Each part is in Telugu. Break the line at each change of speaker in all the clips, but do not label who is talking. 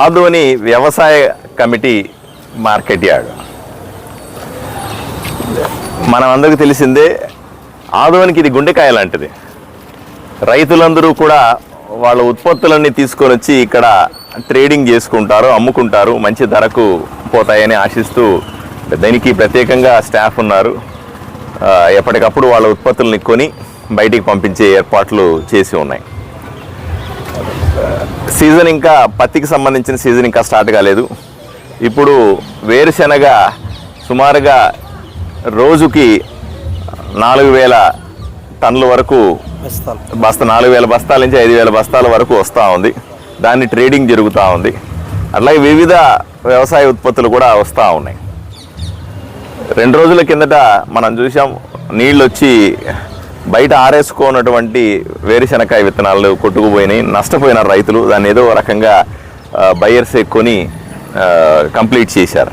ఆదోని వ్యవసాయ కమిటీ మార్కెట్ యార్డ్. మనం అందరికీ తెలిసిందే ఆదోనికి ఇది గుండెకాయ లాంటిది. రైతులందరూ కూడా వాళ్ళ ఉత్పత్తులన్నీ తీసుకొని వచ్చి ఇక్కడ ట్రేడింగ్ చేసుకుంటారు అమ్ముకుంటారు మంచి ధరకు పోతాయని ఆశిస్తూ దీనికి ప్రత్యేకంగా స్టాఫ్ ఉన్నారు. ఎప్పటికప్పుడు వాళ్ళ ఉత్పత్తులను కొని బయటికి పంపించే ఏర్పాట్లు చేసి ఉన్నాయి. సీజన్ ఇంకా పత్తికి సంబంధించిన సీజన్ ఇంకా స్టార్ట్ కాలేదు. ఇప్పుడు వేరుశెనగ సుమారుగా రోజుకి నాలుగు వేల టన్నుల వరకు బస్తా నాలుగు వేల బస్తాల నుంచి ఐదు వేల బస్తాల వరకు వస్తూ ఉంది. దాన్ని ట్రేడింగ్ జరుగుతూ ఉంది. అట్లాగే వివిధ వ్యవసాయ ఉత్పత్తులు కూడా వస్తూ ఉన్నాయి. రెండు రోజుల కిందట మనం చూసాం నీళ్ళు వచ్చి బయట ఆరేసుకోనటువంటి వేరుశనకాయ విత్తనాలు కొట్టుకుపోయినాయి నష్టపోయినారు రైతులు దాన్ని ఏదో రకంగా బయర్స్ కొని కంప్లీట్ చేశారు.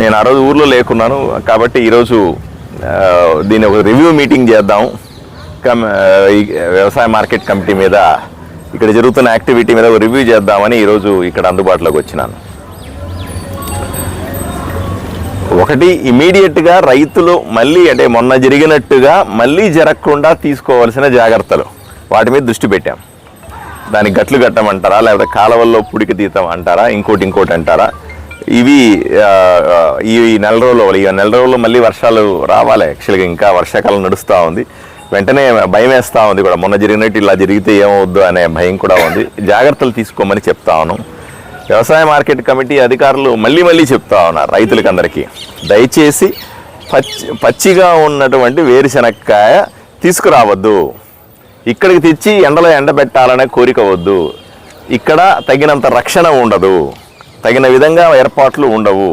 నేను ఆ రోజు ఊర్లో లేకున్నాను కాబట్టి ఈరోజు దీని ఒక రివ్యూ మీటింగ్ చేద్దాం. కమ్ వ్యవసాయ మార్కెట్ కమిటీ మీద ఇక్కడ జరుగుతున్న యాక్టివిటీ మీద ఒక రివ్యూ చేద్దామని ఈరోజు ఇక్కడ అందుబాటులోకి వచ్చినాను. ఒకటి ఇమీడియట్గా రైతులు మళ్ళీ అంటే మొన్న జరిగినట్టుగా మళ్ళీ జరగకుండా తీసుకోవాల్సిన జాగ్రత్తలు. వాటి మీద దృష్టి పెట్టాం. దానికి గట్లు కట్టమంటారా? లేకపోతే కాలువల్లో పుడికి తీతాం అంటారా? ఇంకోటి ఇంకోటి అంటారా? ఇవి ఈ నెల రోజులు ఈ నెల రోజుల్లో మళ్ళీ వర్షాలు రావాలి. యాక్చువల్గా ఇంకా వర్షాకాలం నడుస్తూ ఉంది. వెంటనే భయం వేస్తూ ఉంది కూడా. మొన్న జరిగినట్టు ఇలా జరిగితే ఏమవుద్దు అనే భయం కూడా ఉంది. జాగ్రత్తలు తీసుకోమని చెప్తా ఉన్నాం. వ్యవసాయ మార్కెట్ కమిటీ అధికారులు మళ్ళీ మళ్ళీ చెప్తా ఉన్నారు రైతులకి అందరికీ దయచేసి పచ్చి పచ్చిగా ఉన్నటువంటి వేరుశనక్కాయ తీసుకురావద్దు. ఇక్కడికి తెచ్చి ఎండలో ఎండబెట్టాలనే కోరిక వద్దు. ఇక్కడ తగినంత రక్షణ ఉండదు. తగిన విధంగా ఏర్పాట్లు ఉండవు.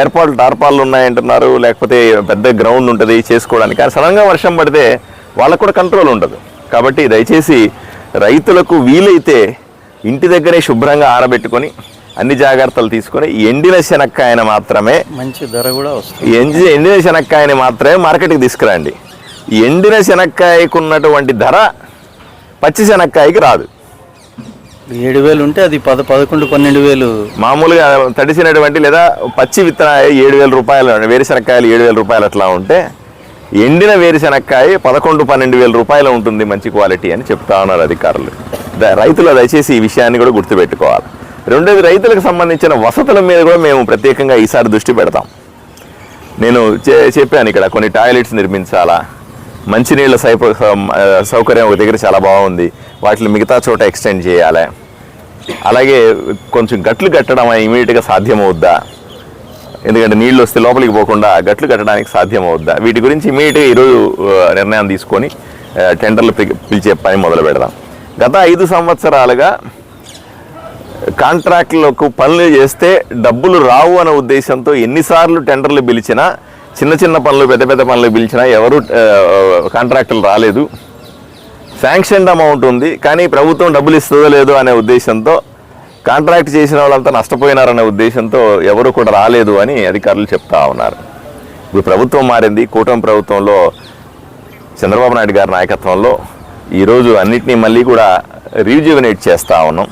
ఏర్పాట్లు టార్పాలు ఉన్నాయంటున్నారు లేకపోతే పెద్ద గ్రౌండ్ ఉంటుంది చేసుకోవడానికి. కానీ సడన్గా వర్షం పడితే వాళ్ళకు కూడా కంట్రోల్ ఉండదు. కాబట్టి దయచేసి రైతులకు వీలైతే ఇంటి దగ్గరే శుభ్రంగా ఆరబెట్టుకొని అన్ని జాగ్రత్తలు తీసుకొని ఎండిన శనక్కాయన మాత్రమే
మంచి ధర కూడా వస్తుంది.
ఎండి ఎండిన శనక్కాయని మాత్రమే మార్కెట్కి తీసుకురండి. ఎండిన శనక్కాయకు ఉన్నటువంటి ధర పచ్చి శనక్కాయకి రాదు.
ఏడు వేలు ఉంటే అది పద పదకొండు పన్నెండు వేలు.
మామూలుగా తడిసినటువంటి లేదా పచ్చి విత్తనాలు ఏడు వేల రూపాయలు వేరుశనక్కాయలు ఏడు వేల రూపాయలు అట్లా ఉంటే ఎండిన వేరుశనక్కాయ పదకొండు పన్నెండు వేల రూపాయలు ఉంటుంది మంచి క్వాలిటీ అని చెప్తా ఉన్నారు అధికారులు. రైతులు దయచేసి ఈ విషయాన్ని కూడా గుర్తుపెట్టుకోవాలి. రెండోది రైతులకు సంబంధించిన వసతుల మీద కూడా మేము ప్రత్యేకంగా ఈసారి దృష్టి పెడతాం. నేను చె- చెప్పాను ఇక్కడ కొన్ని టాయిలెట్స్ నిర్మించాలా మంచినీళ్ళ సైప సౌకర్యం ఒక దగ్గర చాలా బాగుంది వాటిని మిగతా చోట ఎక్స్టెండ్ చేయాలి. అలాగే కొంచెం గట్లు కట్టడం ఇమీడియట్గా సాధ్యమవుద్దా? ఎందుకంటే నీళ్ళు వస్తే లోపలికి పోకుండా గట్లు కట్టడానికి సాధ్యమవుద్దా? వీటి గురించి ఇమీడియట్గా ఈరోజు నిర్ణయం తీసుకొని టెండర్లు పిలిచే పని మొదలు పెడదాం గత ఐదు సంవత్సరాలుగా కాంట్రాక్టులకు పనులు చేస్తే డబ్బులు రావు అనే ఉద్దేశంతో ఎన్నిసార్లు టెండర్లు పిలిచినా చిన్న చిన్న పనులు పెద్ద పెద్ద పనులు పిలిచినా ఎవరు కాంట్రాక్టులు రాలేదు. శాంక్షన్డ్ అమౌంట్ ఉంది కానీ ప్రభుత్వం డబ్బులు ఇస్తుందో లేదో అనే ఉద్దేశంతో కాంట్రాక్ట్ చేసిన వాళ్ళంతా నష్టపోయినారనే ఉద్దేశంతో ఎవరు కూడా రాలేదు అని అధికారులు చెప్తా ఉన్నారు. ఇప్పుడు ప్రభుత్వం మారింది కూటమి ప్రభుత్వంలో చంద్రబాబు నాయుడు గారి నాయకత్వంలో ఈరోజు అన్నిటినీ మళ్ళీ కూడా రీజ్యువనేట్ చేస్తూ ఉన్నాం.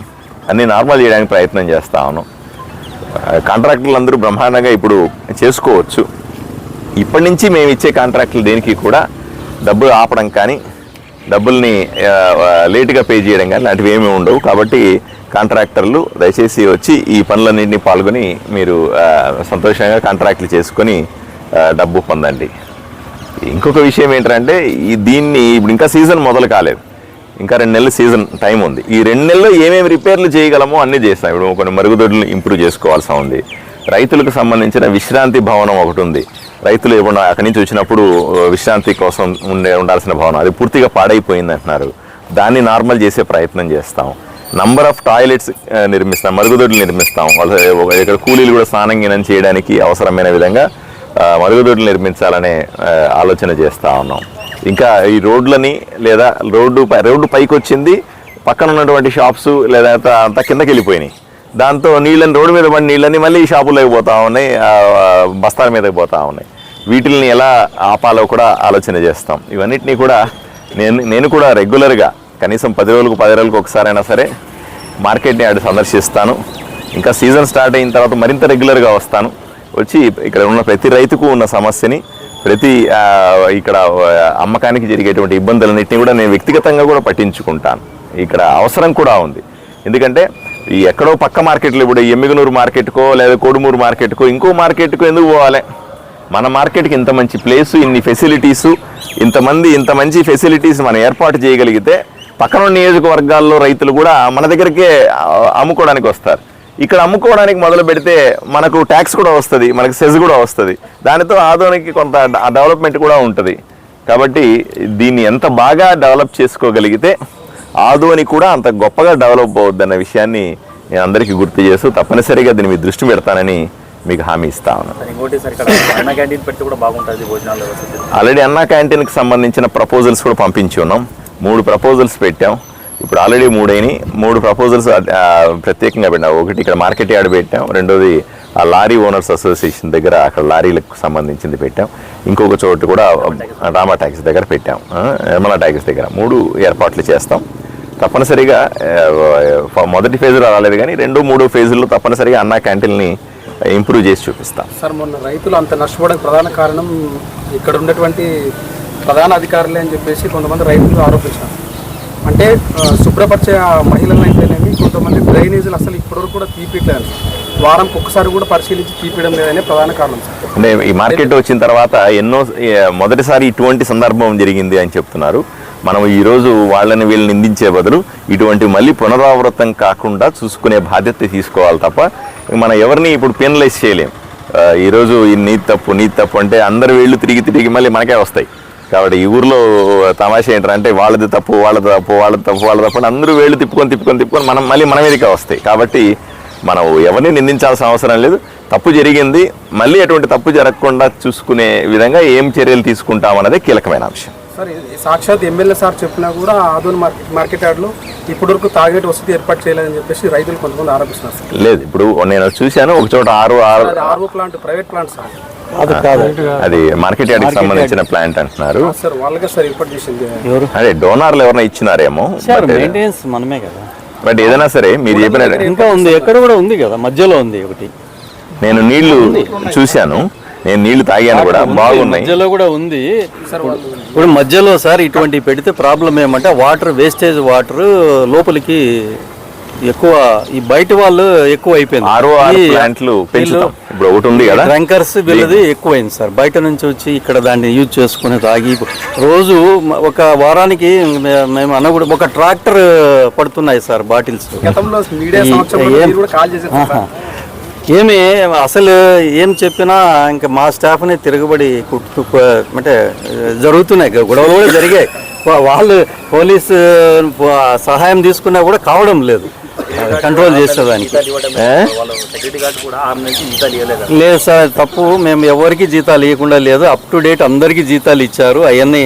అన్నీ నార్మల్ చేయడానికి ప్రయత్నం చేస్తూ ఉన్నాం. కాంట్రాక్టర్లు అందరూ బ్రహ్మాండంగా ఇప్పుడు చేసుకోవచ్చు. ఇప్పటి నుంచి మేము ఇచ్చే కాంట్రాక్టులు దేనికి కూడా డబ్బులు ఆపడం కానీ డబ్బుల్ని లేటుగా పే చేయడం కానీ లాంటివి ఏమీ ఉండవు. కాబట్టి కాంట్రాక్టర్లు దయచేసి వచ్చి ఈ పనులన్నింటినీ పాల్గొని మీరు సంతోషంగా కాంట్రాక్టులు చేసుకొని డబ్బు పొందండి. ఇంకొక విషయం ఏంటంటే ఈ దీన్ని ఇప్పుడు ఇంకా సీజన్ మొదలు కాలేదు. ఇంకా రెండు నెలలు సీజన్ టైం ఉంది. ఈ రెండు నెలల్లో ఏమేమి రిపేర్లు చేయగలమో అన్నీ చేస్తాం. ఇప్పుడు కొన్ని మరుగుదొడ్లు ఇంప్రూవ్ చేసుకోవాల్సి ఉంది. రైతులకు సంబంధించిన విశ్రాంతి భవనం ఒకటి ఉంది. రైతులు ఏమన్నా అక్కడి నుంచి వచ్చినప్పుడు విశ్రాంతి కోసం ఉండే ఉండాల్సిన భవనం అది పూర్తిగా పాడైపోయింది అంటున్నారు. దాన్ని నార్మల్ చేసే ప్రయత్నం చేస్తాం. నంబర్ ఆఫ్ టాయిలెట్స్ నిర్మిస్తాం మరుగుదొడ్లు నిర్మిస్తాం. వాళ్ళు ఇక్కడ కూలీలు కూడా స్నానం గినం చేయడానికి అవసరమైన విధంగా మరుగుదొడ్లు నిర్మించాలనే ఆలోచన చేస్తూ ఉన్నాం. ఇంకా ఈ రోడ్లని లేదా రోడ్డు పై రోడ్డు పైకి వచ్చింది పక్కన ఉన్నటువంటి షాప్స్ లేదా అంతా కిందకి వెళ్ళిపోయినాయి దాంతో నీళ్ళని రోడ్డు మీద పడి నీళ్ళని మళ్ళీ షాపులోకి పోతా ఉన్నాయి బస్తాల మీదకి పోతా ఉన్నాయి. వీటిల్ని ఎలా ఆపాలో కూడా ఆలోచన చేస్తాం. ఇవన్నిటినీ కూడా నేను నేను కూడా రెగ్యులర్గా కనీసం పది రోజులకు పది రోజులకు ఒకసారైనా సరే మార్కెట్ని అటు సందర్శిస్తాను. ఇంకా సీజన్ స్టార్ట్ అయిన తర్వాత మరింత రెగ్యులర్గా వస్తాను. వచ్చి ఇక్కడ ఉన్న ప్రతి రైతుకు ఉన్న సమస్యని ప్రతి ఇక్కడ అమ్మకానికి జరిగేటువంటి ఇబ్బందులన్నింటినీ కూడా నేను వ్యక్తిగతంగా కూడా పట్టించుకుంటాను. ఇక్కడ అవసరం కూడా ఉంది. ఎందుకంటే ఈ ఎక్కడో పక్క మార్కెట్లు ఇప్పుడు ఎమ్మిగనూరు మార్కెట్కో లేదా కోడుమూరు మార్కెట్కో ఇంకో మార్కెట్కో ఎందుకు పోవాలి? మన మార్కెట్కి ఇంత మంచి ప్లేసు ఇన్ని ఫెసిలిటీసు ఇంతమంది ఇంత మంచి ఫెసిలిటీస్ మనం ఏర్పాటు చేయగలిగితే పక్కన నియోజకవర్గాల్లో రైతులు కూడా మన దగ్గరికే అమ్ముకోవడానికి వస్తారు. ఇక్కడ అమ్ముకోవడానికి మొదలు పెడితే మనకు ట్యాక్స్ కూడా వస్తుంది మనకు సెజ్ కూడా వస్తుంది. దానితో ఆదోనికి కొంత డెవలప్మెంట్ కూడా ఉంటుంది. కాబట్టి దీన్ని ఎంత బాగా డెవలప్ చేసుకోగలిగితే ఆదోని కూడా అంత గొప్పగా డెవలప్ అవుద్దన్న విషయాన్ని నేను అందరికీ గుర్తు చేస్తూ తప్పనిసరిగా దీని మీద దృష్టి పెడతానని మీకు హామీ ఇస్తా ఉన్నాను ఆల్రెడీ అన్నా క్యాంటీన్కి సంబంధించిన ప్రపోజల్స్ కూడా పంపించి ఉన్నాం. మూడు ప్రపోజల్స్ పెట్టాం. ఇప్పుడు ఆల్రెడీ మూడైనాయి. మూడు ప్రపోజల్స్ ప్రత్యేకంగా పెట్టాం ఒకటి ఇక్కడ మార్కెట్ యార్డ్ పెట్టాం. రెండోది ఆ లారీ ఓనర్స్ అసోసియేషన్ దగ్గర అక్కడ లారీలకు సంబంధించింది పెట్టాం. ఇంకొక చోటు కూడా రామా ట్యాక్స్ దగ్గర పెట్టాం. నిర్మలా ట్యాక్స్ దగ్గర. మూడు ఏర్పాట్లు చేస్తాం. తప్పనిసరిగా మొదటి ఫేజ్లో రాలేదు కానీ రెండు మూడు ఫేజుల్లో తప్పనిసరిగా అన్నా క్యాంటీన్ని ఇంప్రూవ్ చేసి చూపిస్తాం.
సార్ మొన్న రైతులు అంత నష్టపోవడానికి ప్రధాన కారణం ఇక్కడ ఉన్నటువంటి ప్రధాన అధికారులే అని చెప్పేసి కొంతమంది రైతులు ఆరోపించారు. అంటే శుభ్రపరిచే ఆ అయితేనేమి కొంతమంది డ్రైనేజీలు అసలు ఇప్పటివరకు కూడా తీపిట్లేదు. వారంకి ఒక్కసారి కూడా పరిశీలించి తీపియడం లేదనే ప్రధాన కారణం
అంటే ఈ మార్కెట్ వచ్చిన తర్వాత ఎన్నో మొదటిసారి ఇటువంటి సందర్భం జరిగింది అని చెప్తున్నారు. మనం ఈరోజు వాళ్ళని వీళ్ళు నిందించే బదులు ఇటువంటి మళ్ళీ పునరావృతం కాకుండా చూసుకునే బాధ్యత తీసుకోవాలి తప్ప మనం ఎవరిని ఇప్పుడు పెనలైజ్ చేయలేం. ఈరోజు ఈ తప్పు నీ తప్పు అంటే అందరు వీళ్ళు తిరిగి తిరిగి మళ్ళీ మనకే వస్తాయి. కాబట్టి ఈ ఊర్లో తమాషా ఏంటంటే వాళ్ళది తప్పు వాళ్ళది తప్పు వాళ్ళది తప్పు వాళ్ళది తప్పు అందరూ వేళ్ళు తిప్పుకొని తిప్పుకొని తిప్పుకొని మనం మళ్ళీ మన మీదకే వస్తాయి. కాబట్టి మనం ఎవరిని నిందించాల్సిన అవసరం లేదు. తప్పు జరిగింది మళ్ళీ అటువంటి తప్పు జరగకుండా చూసుకునే విధంగా ఏం చర్యలు తీసుకుంటామన్నదే కీలకమైన అంశం.
సార్ సాక్షాత్ ఎమ్మెల్యే సార్ చెప్పినా కూడా ఆదోని మార్కెట్ మార్కెట్ యార్డ్లో ఇప్పటివరకు తాగేటి వసతి ఏర్పాటు చేయలేదని చెప్పేసి రైతులు కొంతమంది ఆరోపిస్తున్నారు
లేదు ఇప్పుడు నేను చూశాను ఒక చోట ఆరు ఆరు
RO plant private plant sir.
అది కాదు.
అది మార్కెట్ యార్డ్కి సంబంధించిన ప్లాంట్ అంటున్నారు.
సార్ వాళ్ళకే సార్ ఏర్పాటు చేసింది.
ఎవరు?
అదే డోనార్లు ఎవరైనా ఇచ్చినారేమో
సార్ మెయింటెనెన్స్ మనమే కదా.
బట్ ఏదైనా సరే మీరు చెప్పిన
ఇంకా ఉంది ఎక్కడ కూడా ఉంది కదా మధ్యలో ఉంది ఒకటి.
నేను నీళ్ళు చూశాను నేను నీళ్ళు తాగాను కూడా బాగున్నాయి.
మధ్యలో కూడా ఉంది. ఇప్పుడు మధ్యలో సార్ ఇటువంటి పెడితే ప్రాబ్లం ఏమంటే వాటర్ వేస్టేజ్ వాటర్ లోపలికి ఎక్కువ ఈ బయట వాళ్ళు ఎక్కువ అయిపోయింది
ఆర్ఓఆర్
ఈ-
ప్లాంట్లు పెంచుతాం. ఇప్పుడు ఒకటి ఉంది కదా?
డ్రంకర్స్ వీళ్ళది ఎక్కువైంది సార్. బయట నుంచి వచ్చి ఇక్కడ దాన్ని యూజ్ చేసుకుని తాగి రోజు ఒక వారానికి మేము అనకూడదు ఒక ట్రాక్టర్ పడుతున్నాయి సార్ బాటిల్స్. ఏమి అసలు ఏం చెప్పినా ఇంకా మా స్టాఫ్ని తిరగబడి కుట్టు అంటే జరుగుతున్నాయి. గొడవలు కూడా జరిగాయి. వాళ్ళు పోలీసు సహాయం తీసుకున్నా కూడా కావడం లేదు. కంట్రోల్ చేసేదానికి. లేదు. సార్ తప్పు. మేము ఎవరికి జీతాలు ఇవ్వకుండా లేదు. అప్ టు డేట్ అందరికీ జీతాలు ఇచ్చారు. అవన్నీ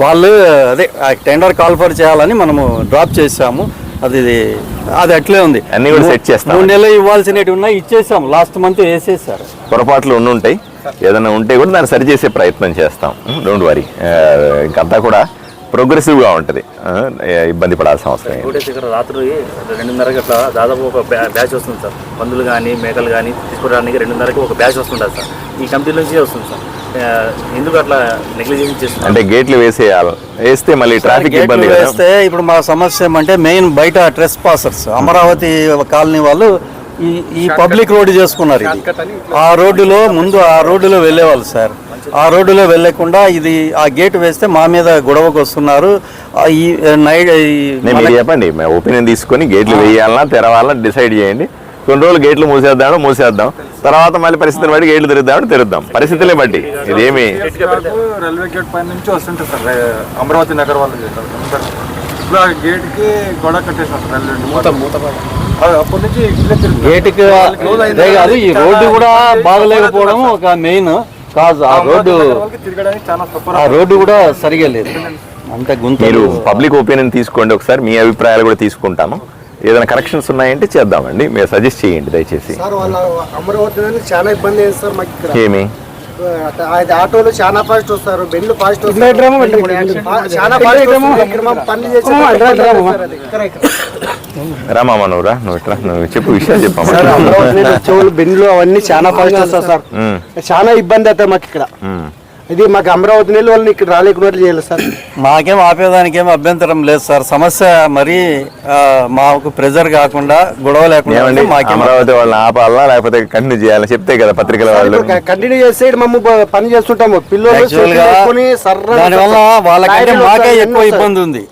వాళ్ళు అదే టెండర్ కాల్ఫర్ చేయాలని మనము డ్రాప్ చేసాము అది అది అట్లే ఉంది.
అన్నీ కూడా సెట్ చేస్తాం.
మూడు నెలలు ఇవ్వాల్సినవి ఉన్నాయి ఇచ్చేసాం. లాస్ట్ మంత్ వేసేసారు.
పొరపాట్లు ఉండి ఉంటాయి. ఏదైనా ఉంటే కూడా దాన్ని సరిచేసే ప్రయత్నం చేస్తాం. డోంట్ వరీ ఇంకంతా కూడా ప్రోగ్రెసివ్గా ఉంటుంది. ఇబ్బంది పడాల్సిన అవసరం
ఇక్కడ రాత్రి రెండున్నరకి అట్లా దాదాపు ఒక బ్యా- బ్యాచ్ వస్తుంది సార్. పందులు కానీ మేకలు కానీ తీసుకురావడానికి రెండున్నరకి ఒక బ్యాచ్ వస్తుంటుంది సార్. ఈ కమిటీ నుంచి వస్తుంది సార్. ఎందుకు అట్లా నెగ్లిజెన్స్ చేస్తున్నారు?
అంటే గేట్లు వేసేయాలి. వేస్తే మళ్ళీ ట్రాఫిక్ ఇబ్బంది కదా?
వేస్తే ఇప్పుడు మా సమస్య ఏమంటే మెయిన్ బయట ట్రెస్ పాసర్స్ అమరావతి కాలనీ వాళ్ళు ఈ ఈ పబ్లిక్ రోడ్డు చేసుకున్నారు ఇది. ఆ రోడ్డులో ముందు ఆ రోడ్డులో వెళ్ళేవాళ్ళు సార్. ఆ రోడ్డులో వెళ్ళకుండా ఇది ఆ గేట్ వేస్తే మా మీద గొడవకు వస్తున్నారు. ఆ ఈ నైట్
చెప్పండి ఒపీనియన్ తీసుకొని గేట్లు వేయాలన్నా తెరవాలన్నా డిసైడ్ చేయండి. కొన్ని రోజులు గేట్లు మూసేద్దాం మూసేద్దాం. తర్వాత మళ్ళీ పరిస్థితిని బట్టి గేట్లు తెరుద్దామని తెరుద్దాం పరిస్థితులే బట్టి. ఇదేమి?
రైల్వే గేట్ పైన నుంచి వస్తుంటారు సార్ అమరావతి నగర్ వాళ్ళు. ఇప్పుడు ఆ గేట్కి గోడ కట్టేసారు సార్ రైల్వే మూత మూత అప్పటి నుంచి.
గేటుకి అదే ఈ రోడ్డు కూడా బాగలేకపోవడం ఒక మెయిన్. కాదు ఆ రోడ్డు ఆ రోడ్డు కూడా సరిగా లేదు. అంత
మీరు
గుంతలు
పబ్లిక్ ఒపీనియన్ తీసుకోండి ఒకసారి మీ అభిప్రాయాలు కూడా తీసుకుంటాము ఏదైనా కరెక్షన్స్ ఉన్నాయంటే చేద్దామండి. మీరు సజెస్ట్ చేయండి దయచేసి.
సార్ వాళ్ళ అమరావతి చాలా ఇబ్బంది అయింది సార్ మాకు ఇక్కడ.
ఏమి?
అది ఆటోలు చాలా ఫాస్ట్ వస్తారు బెండ్లు ఫాస్ట్ చాలా ఫాస్ట్ పనులు చేసే
రామమ్మ నువ్వు రా నువ్వు ఇట్రా నువ్వు చెప్పు విషయాలు చెప్పమ్మా
చెవులు బెండ్లు అవన్నీ చాలా ఫాస్ట్ వస్తారు సార్. చాలా ఇబ్బంది అవుతుంది మాకు ఇక్కడ. ఇది మాకు అమరావతి నీళ్ళు వాళ్ళని ఇక్కడ రాలేకుండా చేయాలి సార్.
మాకేం ఆపేదానికి ఏం అభ్యంతరం లేదు సార్. సమస్య మరి ఆ, మాకు ప్రెజర్ కాకుండా గొడవ లేకుండా
అమరావతి వాళ్ళని ఆపాలా లేకపోతే కంటిన్యూ చేయాలి? చెప్తే కదా పత్రికల వాళ్ళు.
కంటిన్యూ చేస్తే మమ్మ పని చేస్తుంటాము. పిల్లలు
దానివల్ల వాళ్ళకంటే మాకే ఎక్కువ
ఎన్నో
ఇబ్బంది ఉంది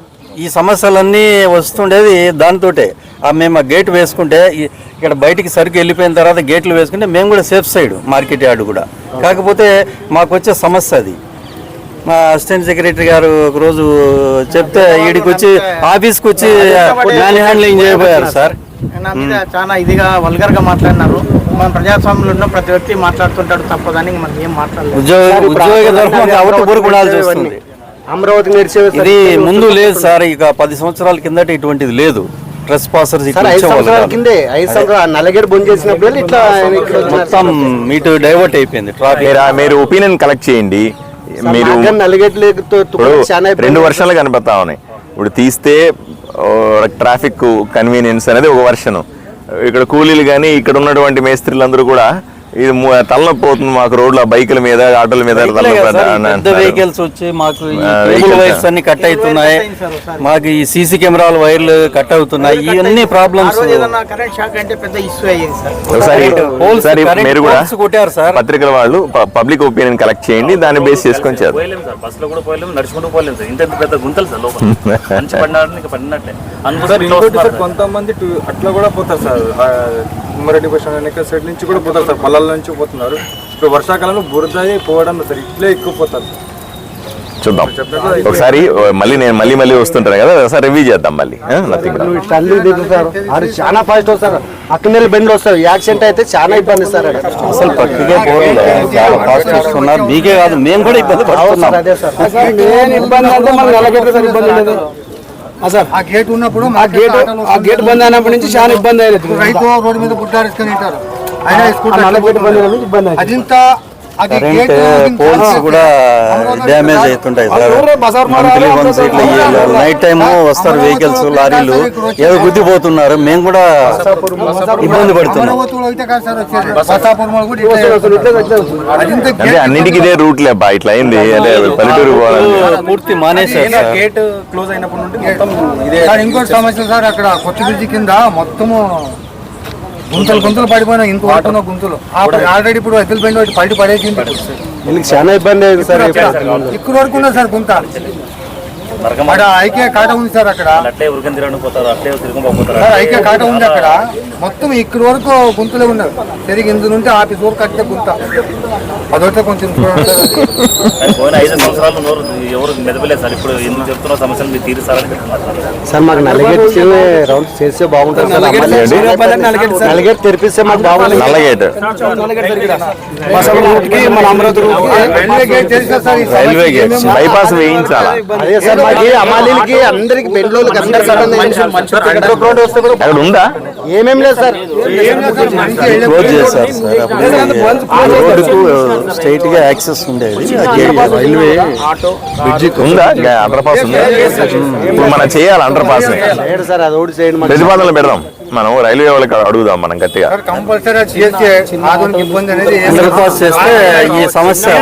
ఈ సమస్యలన్నీ వస్తుండేది దాంతోటే ఆ మేము ఆ గేట్ వేసుకుంటే ఇక్కడ బయటికి సరుకు వెళ్ళిపోయిన తర్వాత గేట్లు వేసుకుంటే మేము కూడా సేఫ్ సైడ్ మార్కెట్ యార్డ్ కూడా. కాకపోతే మాకు వచ్చే సమస్య అది. మా అసిస్టెంట్ సెక్రటరీ గారు ఒకరోజు చెప్తే ఈడికి వచ్చి ఆఫీస్కి వచ్చి మ్యాన్ హ్యాండ్లింగ్ చేయబోయారు సార్.
చాలా ఇదిగా వల్గర్గా మాట్లాడినారు. మన ప్రజాస్వామ్యంలో ఉన్న ప్రతి వ్యక్తి మాట్లాడుతుంటాడు తప్పదని మనం ఏం మాట్లాడలేదు
ఉద్యోగ ఉద్యోగ
అమరావతి
ఇది ముందు లేదు సార్ ఇక పది సంవత్సరాల కిందట ఇటువంటిది లేదు. Trespassers. మొత్తం మీటు డైవర్ట్ అయిపోయింది ట్రాఫిక్
మీరు ఒపీనియన్ కలెక్ట్ చేయండి. మీరు రెండు వర్షాలు కనపడతా ఉన్నాయి. ఇప్పుడు తీస్తే ట్రాఫిక్ కన్వీనియన్స్ అనేది ఒక వర్షన్. ఇక్కడ కూలీలు కానీ ఇక్కడ ఉన్నటువంటి మేస్త్రీలందరూ కూడా ఇది ము- తలనొప్పి అవుతుంది మాకు రోడ్ల బైకుల మీద ఆటోల మీద.
వెహికల్స్ వచ్చి మాకు. వైర్స్ అన్ని కట్ అవుతున్నాయి. మాకు ఈ సీసీ కెమెరాల వైర్లు కట్ అవుతున్నాయి. ఇవన్నీ ప్రాబ్లమ్స్
మీరు కూడా
కొట్టారు సార్.
పత్రికల వాళ్ళు పబ్లిక్ ఒపీనియన్ కలెక్ట్ చేయండి దాన్ని బేస్ చేసుకొని చేద్దాం.
బస్సులో కూడా పోయలేము నడుచుకుంటూ పోలేము సార్. ఇంత పెద్ద గుంతలు సార్ లోపల. మంచి పడినట్లే.
కొంతమంది అట్లా కూడా పోతారు సార్. ఆ, ఉమ్మరెడ్డి బస్ వెనక సైడ్ నుంచి కూడా పోతారు సార్. పొలాల నుంచి పోతున్నారు. ఇప్పుడు వర్షాకాలంలో బురద పోవడం సార్. ఇట్లే ఎక్కువ పోతారు.
చూద్దాం. ఒకసారి మళ్ళీ నేను మళ్ళీ మళ్ళీ వస్తుంటాను కదా. ఒకసారి రివ్యూ చేద్దాం మళ్ళీ. నథింగ్
నువ్వు ఇట్లా అల్లి దిగుతారు ఆడు చాలా ఫాస్ట్ వస్తారు అక్కడ బెండ్లు వస్తారు యాక్సిడెంట్ అయితే చాలా ఇబ్బంది సార్.
అసలు పట్టుకే చాలా ఫాస్ట్ వస్తున్నారు. మీకే కాదు మేము కూడా ఇబ్బంది పడుతున్నాం.
సార్ అదే సార్.
ఇబ్బంది అంటే మనకు సార్ ఇబ్బంది లేదు సార్
ఆ గేట్ ఉన్నప్పుడు
ఆ గేట్ ఆ గేట్ బంద్ అయినప్పటి నుంచి చాలా ఇబ్బంది అయ్యేది.
రైతు రోడ్డు మీద గుడ్డారేసుకొని ఉంటారు అయినా
ఇబ్బంది
అదింత అది
కరెంట్ పోల్స్ కూడా డ్యామేజ్ అవుతుంటాయి సార్. మంత్లీ వన్స్ ఇట్లా నైట్ టైం వస్తారు వెహికల్స్ లారీలు ఏదో గుద్దిపోతున్నారు మేము కూడా ఇబ్బంది పడుతున్నాం.
అంటే అన్నిటికీ ఇదే రూట్ లేబ్బా ఇట్లా అయింది అంటే పల్లెటూరు
పూర్తి మానేశారు సార్.
గేట్ క్లోజ్ అయినప్పటి నుండి మొత్తం ఇదే
సార్ ఇంకోటి సమస్య సార్ అక్కడ కొత్త బ్రిడ్జి కింద మొత్తము గుంతలు గుంతలు పడిపోయినాయి. ఇంకో ఆటోనో గుంతలు. ఆల్రెడీ ఇప్పుడు ఎద్దుల బండి ఒకటి పడి పడేసింది.
చాలా ఇబ్బంది అయింది సార్.
ఇక్కడ వరకు ఉన్నది సార్ గుంత. అక్కడ ఐకే కాట ఉంది సార్ అక్కడ.
అట్లే ఉరికం తిరగడం పోతారు అట్లే తిరుగుపోతారు
సార్ ఐకే కాట ఉంది అక్కడ. మొత్తం ఇక్కడ వరకు గుంతలే ఉన్నారు. సరిగ్గా ఇందు నుండి ఆఫీస్ వరకు కట్టే గుంత. అదొకటే కొంచెం.
పోయిన ఐదు సంవత్సరాలు నోరు ఎవరు మెదపలేదు సార్. ఇప్పుడు ఎందుకు చెప్తున్న సమస్యలు మీరు తీరుస్తారని చెప్తున్నారు
సార్. మాకు నల్లగేట్ రౌండ్ చేస్తే బాగుంటుంది సార్.
ఏంటి?
నల్లగేట్ తెరిపిస్తే మాకు బాగుంటుంది.
నల్లగేట్
బసాపురంకి మన అమరావతి
రైల్వే గేట్
బైపాస్ వేయించాలా?
అదే సార్ మాకు అమాలీలకి అందరికి అందరికి
అక్కడ ఉందా
ఏమేం లేదు సార్
క్లోజ్ చేశారు సార్ అప్పుడు ఆ రోడ్డుకు స్ట్రైట్గా యాక్సెస్ ఉండేది రైల్వే బ్రిడ్జి
ఉందా అండర్ పాస్ ఉందా ఇప్పుడు మనం చేయాలి అండర్ పాస్
లేదు సార్ అది ఒకటి చేయండి మాకు
ప్రతిపాదనలు పెడదాం మనం రైల్వే వాళ్ళకి అడుగుదాం మనం గట్టిగా
సార్ కంపల్సరీ అది చేస్తే ఆధునిక ఇబ్బంది అనేది ఏం
అండర్
లేదు.
పాస్ చేస్తే ఈ సమస్య.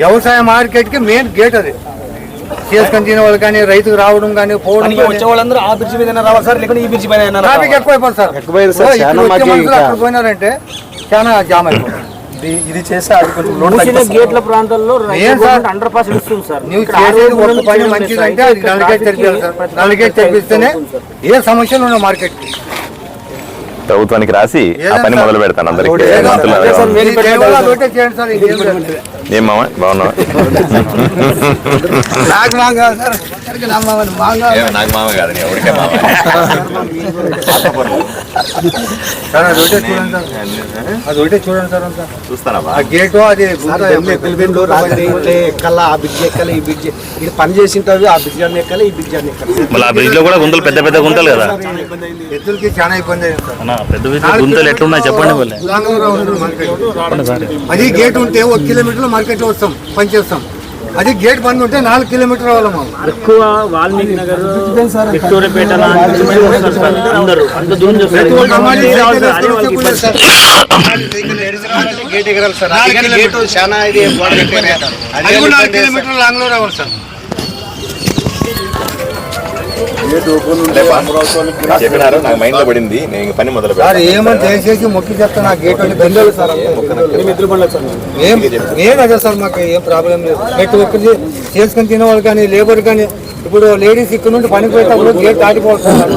వ్యవసాయ మార్కెట్కి మెయిన్ గేట్ అది చేసుకొని తినే వాళ్ళు కానీ రైతుకు రావడం కానీ పోవడం
వచ్చే వాళ్ళందరూ ఆ బ్రిడ్జ్ మీద రావాలి సార్ లేకుంటే ఈ బ్రిడ్జ్ మీద
ట్రాఫిక్ ఎక్కువైపోతుంది సార్. అక్కడ పోయినారంటే చాలా జామ్ అయిపోతుంది.
ఇది చేస్తే అది కొంచెం
గేట్ల ప్రాంతాల్లో
ఏం సార్?
అండర్ పాస్ ఇస్తుంది సార్.
నువ్వు చేసేది ఒక పని మంచిదంటే అది నల్లగేట్ తెరిపించాలి సార్. నల్లగేట్ తెరిపిస్తేనే ఏ సమస్యలు ఉన్నాయి మార్కెట్కి.
ప్రభుత్వానికి రాసి ఆ పని మొదలు పెడతాను అందరికి. ఏం మామ? బాగున్నావా?
నాకు సార్
మామ కాదు ఎవరికే మామ.
అది ఒకటే చూడండి సార్ అది ఒకటే చూడండి సార్ అంతా
చూస్తానా
ఆ గేటు అది
పిలిపిండు ఎక్కాల ఆ బ్రిడ్జ్ ఎక్కాలి ఈ బ్రిడ్జ్ ఇది పని చేసింటారు ఆ బ్రిడ్జ్ అన్ని ఎక్కాలి ఈ బ్రిడ్జ్ అన్ని ఎక్కాలి.
మళ్ళీ ఆ బ్రిడ్జ్లో కూడా గుంతలు పెద్ద పెద్ద గుంతలు కదా?
ఎద్దులకి చాలా ఇబ్బంది అయింది. సార్.
అన్న, పెద్ద పెద్ద గుంతలు ఎట్లున్నాయి చెప్పండి.
అది గేట్ ఉంటే ఒక కిలోమీటర్ మార్కెట్లో వస్తాం పని చేస్తాం. అది గేట్ బంద్ ఉంటే నాలుగు కిలోమీటర్ రావాలి మాకు
ఎక్కువ వాల్మీకి నగర్ విక్టోరియపేట లాంటి అందరూ అంత దూరం
గేట్ ఎగరాలి సార్. అందుకని గేట్ చాలా ఇది గోడ కట్టారు.
అది కూడా నాలుగు కిలోమీటర్ లాంగ్లో రావాలి సార్.
చెప్పినారు నాకు మైండ్లో పడింది నేను పని మొదలు
సార్. ఏమని దయచేసి మొక్కి చెప్తాను ఆ గేట్ బందోలు సార్ ఏం నేను అదే సార్. మాకు ఏం ప్రాబ్లం లేదు. ప్రతి ఒక్కరి చేసుకుని తినే వాళ్ళు కానీ లేబర్ కానీ ఇప్పుడు లేడీస్ ఇక్కడ నుండి పనికి పోయేటప్పుడు గేట్ దాటిపోవాలి సార్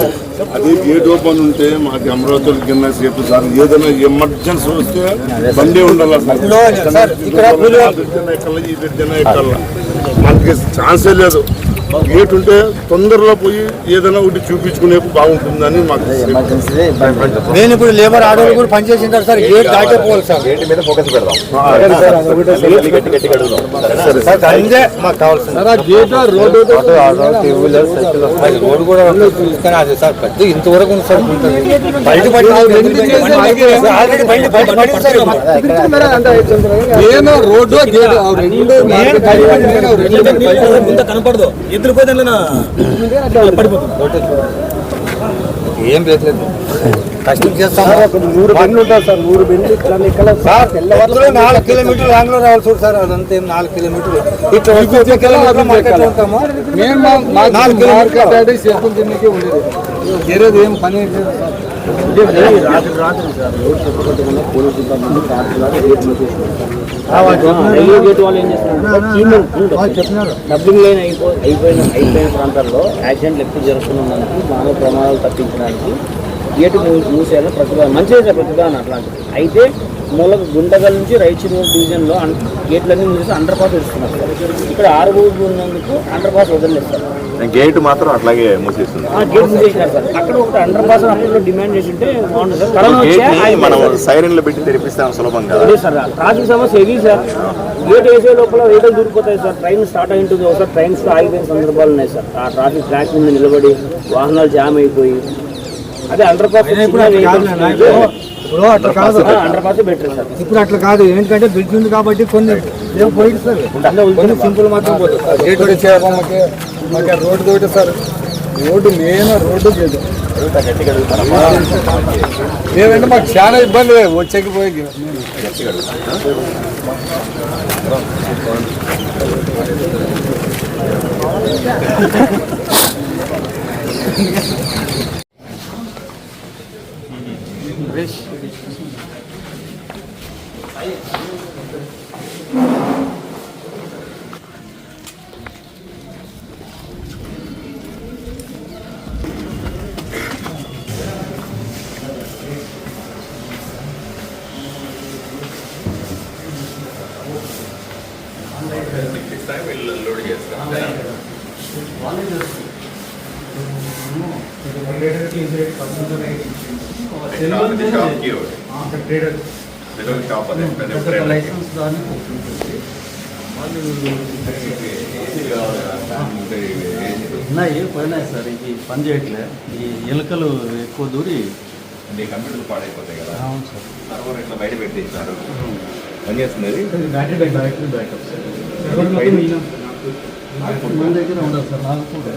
అది గేట్ ఓపెన్ ఉంటే మాకు అమరావతి కింద సేపు సార్. ఏదైనా ఎమర్జెన్సీ వస్తే బండి ఉండాలి సార్.
ఇక్కడ.
మనకి ఛాన్సే లేదు. గేట్ ఉంటే తొందరలో పోయి ఏదైనా ఒకటి చూపించుకునే బాగుంటుందని మాకు
నేను ఇప్పుడు లేబర్ ఆర్డర్ కూడా పనిచేసింటారు సార్ గేట్ దాటిపోవాలి సార్.
గేట్ మీద ఫోకస్ పెడదాం.
మాకు కావాల్సింది. గేట్ రోడ్డు రోడ్డు కూడా కానీ అది సార్ పెద్ద ఇంతవరకు ఉంది సార్ బయట.
నేను రోడ్డు గేట్ ఆ రెండు
కనపడదు. ఎదురు పోతే
ఏం లేదు. కష్టం చేస్తాం.
నూరు బండ్లు ఉంటాయి సార్ నూరు బండ్లు
తెల్లవారులు నాలుగు కిలోమీటర్లు లాంగ్లో రావాలి చూడు సార్ అదంతా నాలుగు కిలోమీటర్లు. ఇట్లా వచ్చి వచ్చే కిలోమీటర్లు మార్కెట్లో ఉంటాము.
మేము మా- మాకు
నాలుగు కిలోమీటర్లు
మార్కెట్ అంటే చేసుకుని తిన్నకే ఉండేది. వేరేది ఏం పని
రైల్వే గేట్ వాళ్ళు ఏం చేస్తున్నారు డబ్బింగ్ లైన్ అయిపోయిన అయిపోయిన ప్రాంతాల్లో యాక్సిడెంట్లు ఎక్కువ జరుగుతున్నందుకు మానవ ప్రమాదాలు తప్పించడానికి గేటు మూ- మూసేయాలని ప్రతిపాదన మంచిగా ప్రతిపాదన అట్లాంటిది అయితే మూలక గుండగల్ నుంచి రైచూరు డివిజన్లో గేట్లన్నీ మూసేసి అండర్ పాస్ ఇస్తున్నారు ఇక్కడ ఆరు రోజులు ఉన్నందుకు అండర్ పాస్ వదిలేస్తారు
గేట్ మాత్రం అట్లాగే మూసేస్తుంది
ఆ గేట్ మూసేసినారు సార్. అక్కడ ఒకటి అండర్ పాస్ అప్పుడు డిమాండ్ చేసి ఉంటే బాగుంటుంది
మనం
సార్.
సైరన్లు పెట్టి తెరిపిస్తాం సులభం కదా
లేదు సార్ ట్రాఫిక్ సమస్య హెవీ సార్? గేట్ వేసే లోపల వెహికల్ దూరిపోతాయి సార్. ట్రైన్ స్టార్ట్ అయి ఉంటుంది ఒకసారి ట్రైన్స్ ఆగిపోయిన సందర్భాలు ఉన్నాయి సార్. ఆ ట్రాఫిక్ ట్రాక్ మీద నిలబడి వాహనాలు జామ్ అయిపోయి అదే అండర్ పాస్
ఇప్పుడు అట్లా కాదు. ఇప్పుడు అట్లా కాదు. ఏంటంటే బ్రిడ్జ్ ఉంది కాబట్టి కొన్ని ఏం పోయింది సార్. కొన్ని సింపుల్ మాత్రం పోతుంది మాకు రోడ్డు తోటి సార్.
రోడ్డు మెయిన్ రోడ్డు లేదు లేదంటే మాకు చాలా ఇబ్బంది వచ్చేకి పోయి
ఉన్నాయి
కంప్యూటర్లు పాడైపోతాయి కదా.
అవును సార్.
సర్వర్ ఇట్లా బయట పెట్టేసినారు? పని చేస్తున్నది?
Battery back battery backup sir మన? దగ్గర ఉండదు సార్ నాకు కూడా.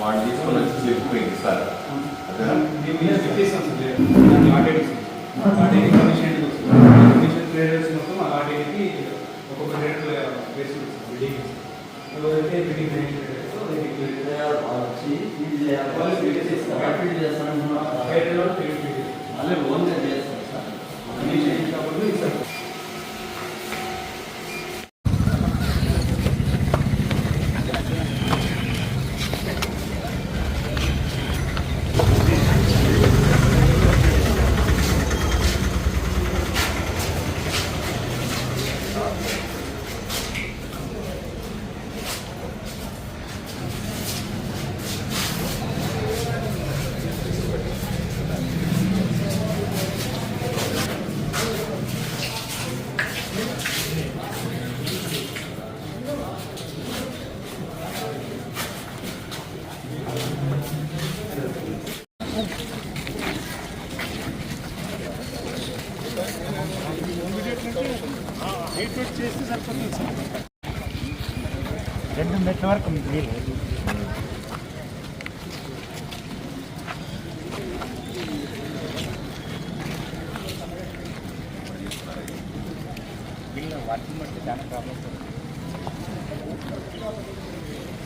వాళ్ళు తీసుకొని వచ్చి స్లిప్ ఇస్తారు అదేనా?
రెండు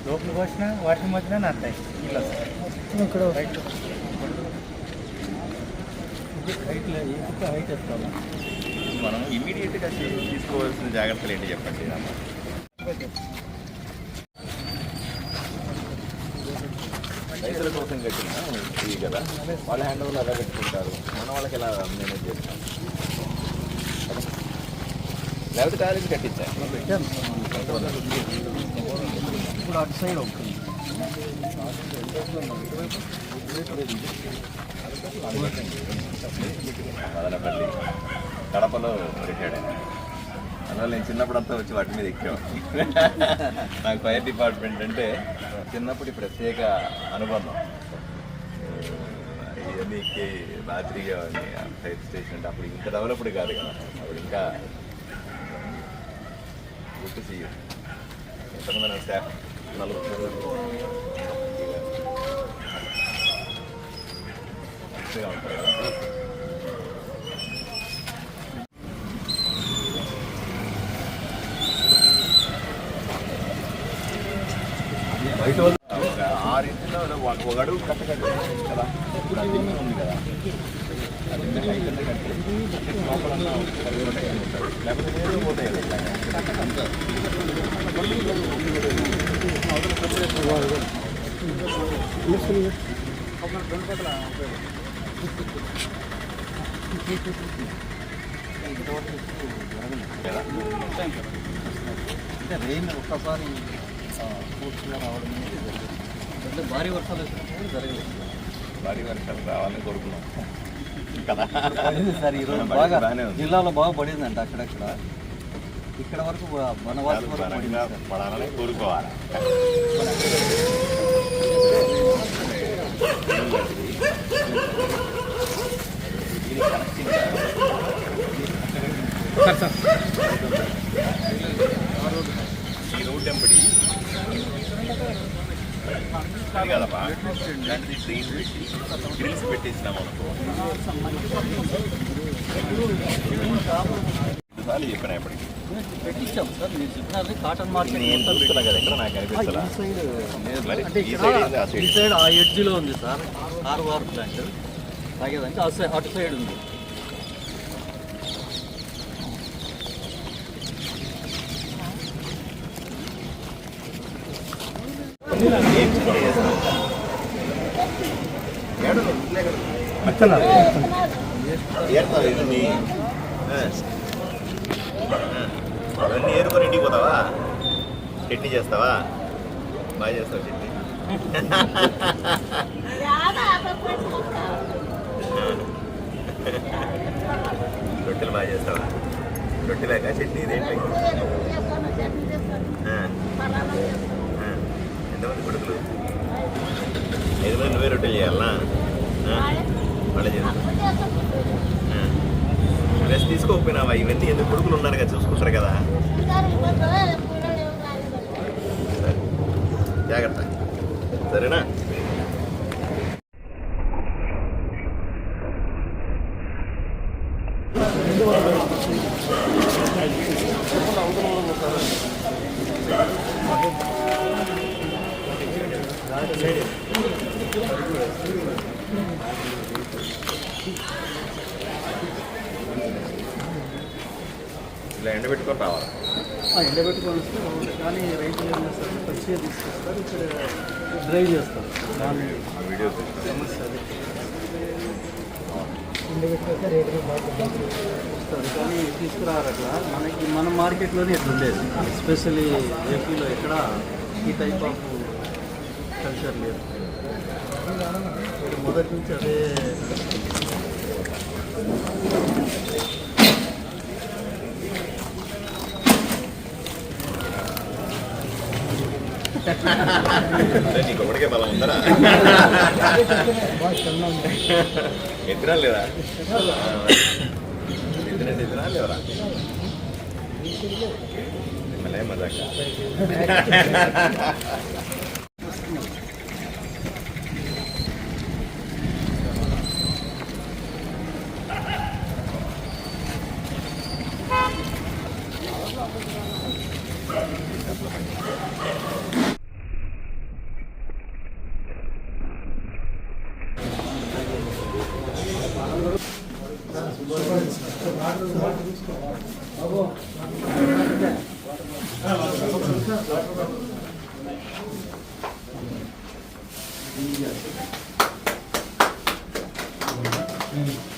లోపల పోసిన వాటి మధ్యన నడతాయి ఇలా ఇక్కడ హైట్ హైట్ ఎత్తాము
మనం ఇమీడియట్గా తీసుకోవాల్సిన జాగ్రత్తలు ఏంటి చెప్పండి రైతుల కోసం కట్టిన ఇది కదా. వాళ్ళ హ్యాండ్ ఓవర్లు ఎలా పెట్టుకుంటారు? మన వాళ్ళకి ఎలా మేనేజ్ చేస్తాం లేకపోతే టాయిలెట్ కట్టించా?
ఇప్పుడు అటు సైడ్ అవుతుంది
మదనపల్లి కడపలో రిటైర్డ్ అయినా అందువల్ల నేను చిన్నప్పుడు అంతా వచ్చి వాటి మీద ఎక్కాం నాకు ఫైర్ డిపార్ట్మెంట్ అంటే చిన్నప్పుడు ప్రత్యేక అనుబంధం. ఇవన్నీ ఎక్కి రాత్రిగా ఫైర్ స్టేషన్ అంటే అప్పుడు ఇంకా డెవలప్డ్ కాదు కదా. అప్పుడు ఇంకా గుర్తు చెయ్యం ఎంతమంది నా స్టాఫ్? నలుగురు మంచిగా ఉంటారు కదా ఒక కదా. ఇప్పుడు అది ఉంది కదా కట్టి లోపల లేకపోతే పోతాయి కదా అంతా కదా
అంటే రెయిన్ ఒక్కసారి పూర్తిగా రావడం అంటే భారీ వర్షాలు వచ్చినప్పుడు జరగలేదు
భారీ వర్షాలు రావాలని కోరుకున్నాం కదా
సార్ ఈరోజు బాగా. జిల్లాలో బాగా పడిందంట అక్కడక్కడ ఇక్కడ వరకు వనవాసి వరకు పడింది
బలంగా
సార్
పడాలని ఈ రోడ్ ఇలాంటిది పెట్టి? గ్రిల్స్ అనుకో సార్లు చెప్పిన ఇప్పటికి
పెట్టించాం సార్ మీరు చెప్పినది కాటన్ మార్కెట్ అంటే
ఈ సైడ్ ఆ
ఎడ్జ్లో ఉంది సార్ కార్ వార్ ప్లాంట్ తాగేదంటే ఆ సైడ్ అటు సైడ్ ఉంది.
అవన్నీ ఏరుకొని ఇంటికి పోతావా? చట్నీ చేస్తావా? బాగా చేస్తావు చట్నీ. రొట్టెలు బాగా చేస్తావా? రొట్టెలేక చట్నీ ఇదేంటి ఎంతమంది కొడుకులు? ఐదు మంది నువ్వే రొట్టెలు చేయాలనా? ఆ? వాళ్ళే చేస్తా రెస్ట్ తీసుకోకపోయినావా? ఇవన్నీ ఎందుకు కొడుకులు ఉన్నారు కదా. చూసుకుంటారు కదా జాగ్రత్త. సరేనా? ఎండబెట్టుకొని
వస్తే బాగుంటుంది. కానీ రైతులు ఏం చేస్తారు? పచ్చిగా తీసుకొస్తారు ఇక్కడ డ్రైవ్ చేస్తారు. దాని సమస్య అది. ఎండబెట్టుకొస్తే కానీ తీసుకురారు అట్లా. మనకి మన మార్కెట్లోనే ఇట్లా ఉండేది? ఎస్పెషల్లీ ఏపీలో ఎక్కడ ఈ టైప్ ఆఫ్ కల్చర్ లేదు. మొదటి నుంచి అదే
నీకు ఒకటికే బలం ఉందరా? ఎత్తినా లేదా? ఎత్తినట్టు ఎత్తినా లేవరా? うん。